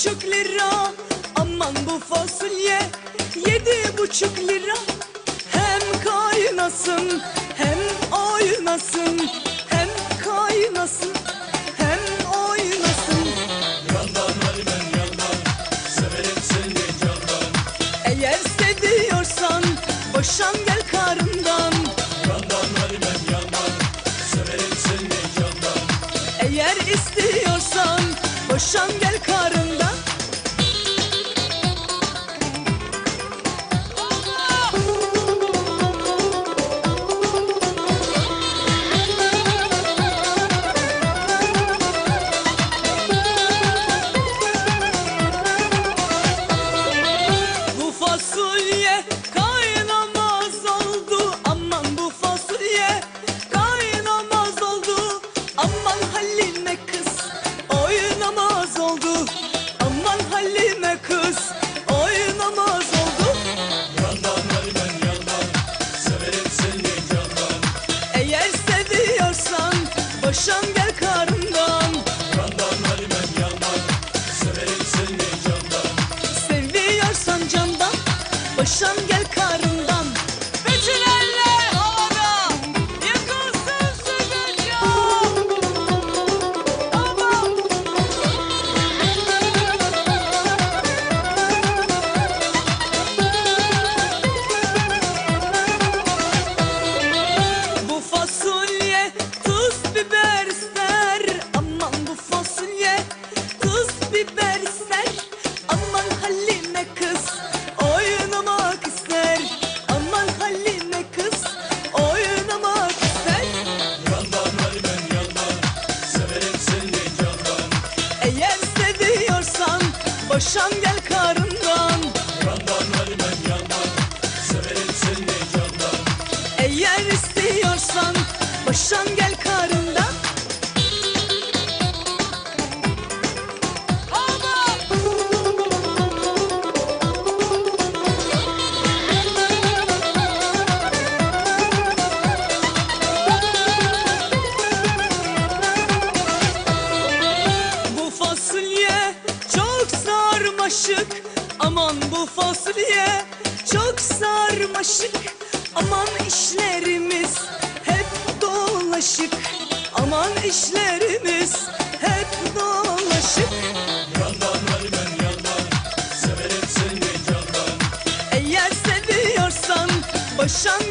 buçuk lira. Aman bu fasulye yedi buçuk lira. Hem kaynasın hem oynasın Hem kaynasın hem oynasın. Yandan ben yandan Severim seni yandan Eğer seviyorsan boşan boşan gel karımdan Seviyorsan candan. Boşan gel boşan gel karından. Eğer istiyorsan boşan gel karından sarmaşık Aman bu fasulye çok sarmaşık. Aman işlerimiz hep dolaşık. Aman işlerimiz hep dolaşık. Eğer seviyorsan boşan